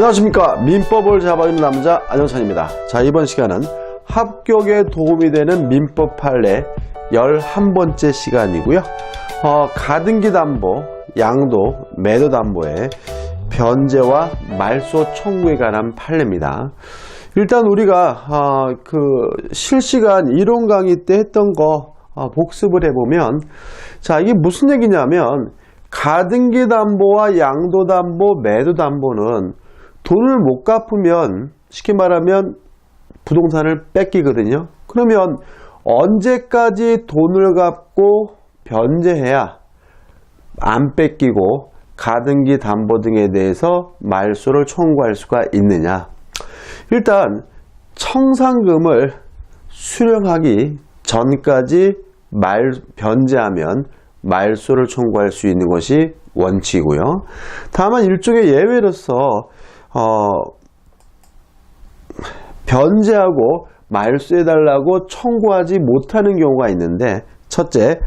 안녕하십니까. 민법을 잡아주는 남자 안영찬입니다. 자 이번 시간은 합격에 도움이 되는 민법 판례 11번째 시간이고요. 어, 가등기 담보, 양도, 매도 담보의 변제와 말소 청구에 관한 판례입니다. 일단 우리가 어, 그 실시간 이론 강의 때 했던 거 어, 복습을 해보면 자 이게 무슨 얘기냐면 가등기 담보와 양도 담보, 매도 담보는 돈을 못 갚으면 쉽게 말하면 부동산을 뺏기거든요. 그러면 언제까지 돈을 갚고 변제해야 안 뺏기고 가등기 담보 등에 대해서 말소를 청구할 수가 있느냐? 일단 청산금을 수령하기 전까지 말 변제하면 말소를 청구할 수 있는 것이 원칙이고요. 다만 일종의 예외로서 어, 변제하고 말소해달라고 청구하지 못하는 경우가 있는데 첫째,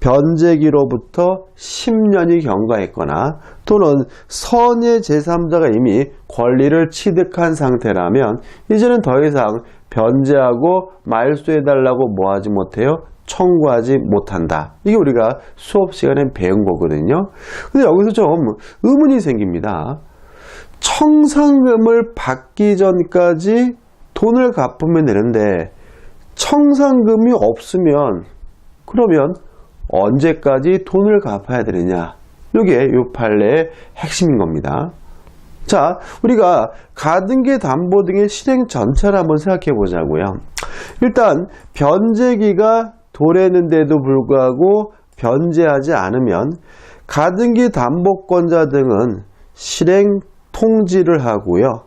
변제기로부터 10년이 경과했거나 또는 선의 제3자가 이미 권리를 취득한 상태라면 이제는 더 이상 변제하고 말소해달라고 뭐하지 못해요? 청구하지 못한다. 이게 우리가 수업 시간에 배운 거거든요. 근데 여기서 좀 의문이 생깁니다. 청산금을 받기 전까지 돈을 갚으면 되는데 청산금이 없으면 그러면 언제까지 돈을 갚아야 되느냐? 이게 이 판례의 핵심인 겁니다. 자, 우리가 가등기 담보 등의 실행 전체를 한번 생각해 보자고요. 일단 변제기가 도래했는데도 불구하고 변제하지 않으면 가등기 담보권자 등은 실행 통지를 하고요.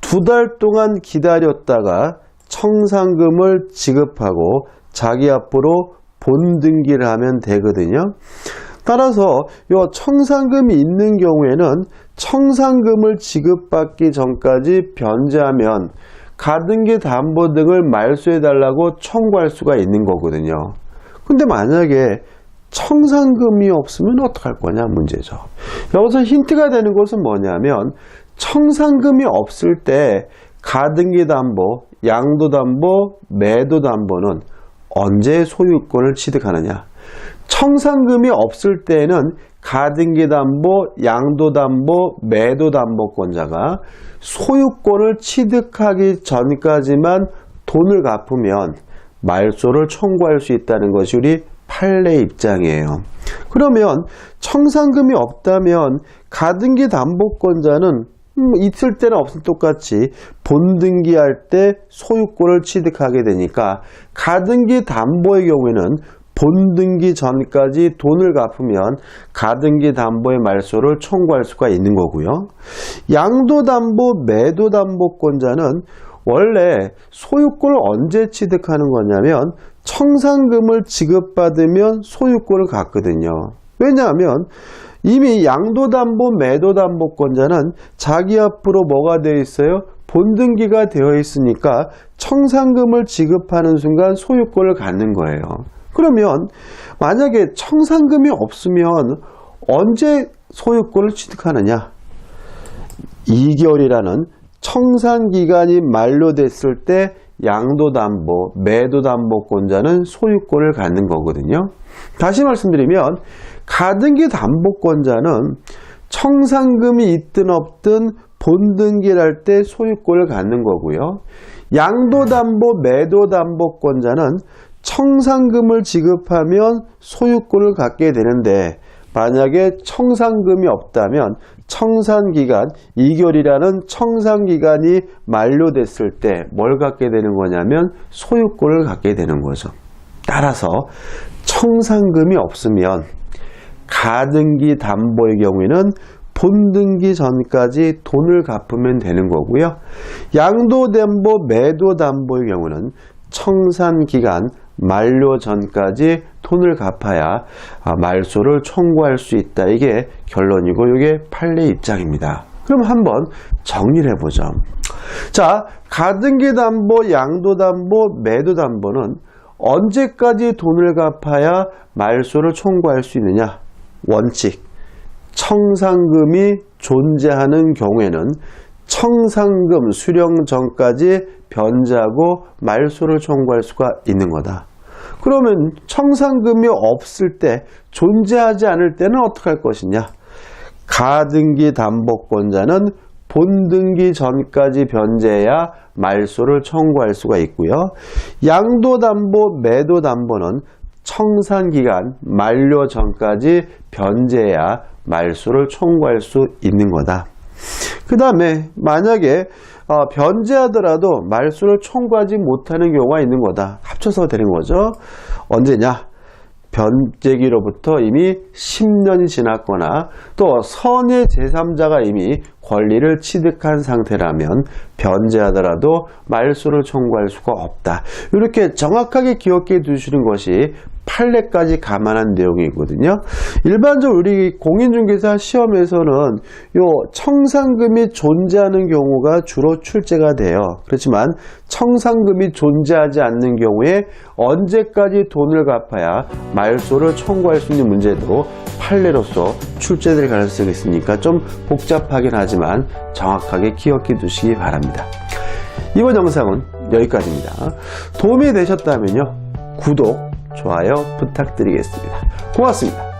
두 달 동안 기다렸다가 청산금을 지급하고 자기 앞으로 본등기를 하면 되거든요. 따라서 이 청산금이 있는 경우에는 청산금을 지급받기 전까지 변제하면 가등기 담보 등을 말소해 달라고 청구할 수가 있는 거거든요. 근데 만약에 청산금이 없으면 어떡할 거냐 문제죠. 여기서 힌트가 되는 것은 뭐냐면 청산금이 없을 때 가등기 담보, 양도 담보, 매도 담보는 언제 소유권을 취득하느냐? 청산금이 없을 때에는 가등기 담보, 양도 담보, 매도 담보권자가 소유권을 취득하기 전까지만 돈을 갚으면 말소를 청구할 수 있다는 것이 우리 판례 입장이에요. 그러면 청산금이 없다면 가등기 담보권자는 음, 있을 때는 없을 똑같이 본등기할 때 소유권을 취득하게 되니까 가등기 담보의 경우에는 본등기 전까지 돈을 갚으면 가등기 담보의 말소를 청구할 수가 있는 거고요. 양도담보, 매도담보권자는 원래 소유권을 언제 취득하는 거냐면 청산금을 지급받으면 소유권을 갖거든요. 왜냐하면 이미 양도담보, 매도담보권자는 자기 앞으로 뭐가 되어 있어요? 본등기가 되어 있으니까 청산금을 지급하는 순간 소유권을 갖는 거예요. 그러면 만약에 청산금이 없으면 언제 소유권을 취득하느냐? 2개월이라는 청산기간이 만료됐을 때 양도담보, 매도담보권자는 소유권을 갖는 거거든요. 다시 말씀드리면 가등기 담보권자는 청산금이 있든 없든 본등기를 할 때 소유권을 갖는 거고요. 양도담보, 매도담보권자는 청산금을 지급하면 소유권을 갖게 되는데 만약에 청산금이 없다면 청산기간 2개월이라는 청산기간이 만료됐을 때 뭘 갖게 되는 거냐면 소유권을 갖게 되는 거죠. 따라서 청산금이 없으면 가등기 담보의 경우에는 본등기 전까지 돈을 갚으면 되는 거고요. 양도담보, 매도담보의 경우는 청산기간 만료 전까지 돈을 갚아야 아, 말소를 청구할 수 있다. 이게 결론이고 이게 판례 입장입니다. 그럼 한번 정리를 해보죠. 자, 가등기 담보, 양도 담보, 매도 담보는 언제까지 돈을 갚아야 말소를 청구할 수 있느냐? 원칙. 청산금이 존재하는 경우에는 청산금 수령 전까지 변제하고 말소를 청구할 수가 있는 거다. 그러면 청산금이 없을 때 존재하지 않을 때는 어떻게 할 것이냐? 가등기 담보권자는 본등기 전까지 변제해야 말소를 청구할 수가 있고요. 양도담보, 매도담보는 청산기간 만료 전까지 변제해야 말소를 청구할 수 있는 거다. 그 다음에 만약에 어, 변제하더라도 말소를 청구하지 못하는 경우가 있는 거다. 합쳐서 되는 거죠. 언제냐? 변제기로부터 이미 10년이 지났거나 또 선의 제3자가 이미 권리를 취득한 상태라면 변제하더라도 말소를 청구할 수가 없다. 이렇게 정확하게 기억해 두시는 것이 판례까지 감안한 내용이거든요. 일반적으로 우리 공인중개사 시험에서는 요 청산금이 존재하는 경우가 주로 출제가 돼요. 그렇지만 청산금이 존재하지 않는 경우에 언제까지 돈을 갚아야 말소를 청구할 수 있는 문제도 판례로서 출제될 가능성이 있으니까 좀 복잡하긴 하지만 정확하게 기억해 두시기 바랍니다. 이번 영상은 여기까지입니다. 도움이 되셨다면요. 구독, 좋아요 부탁드리겠습니다. 고맙습니다.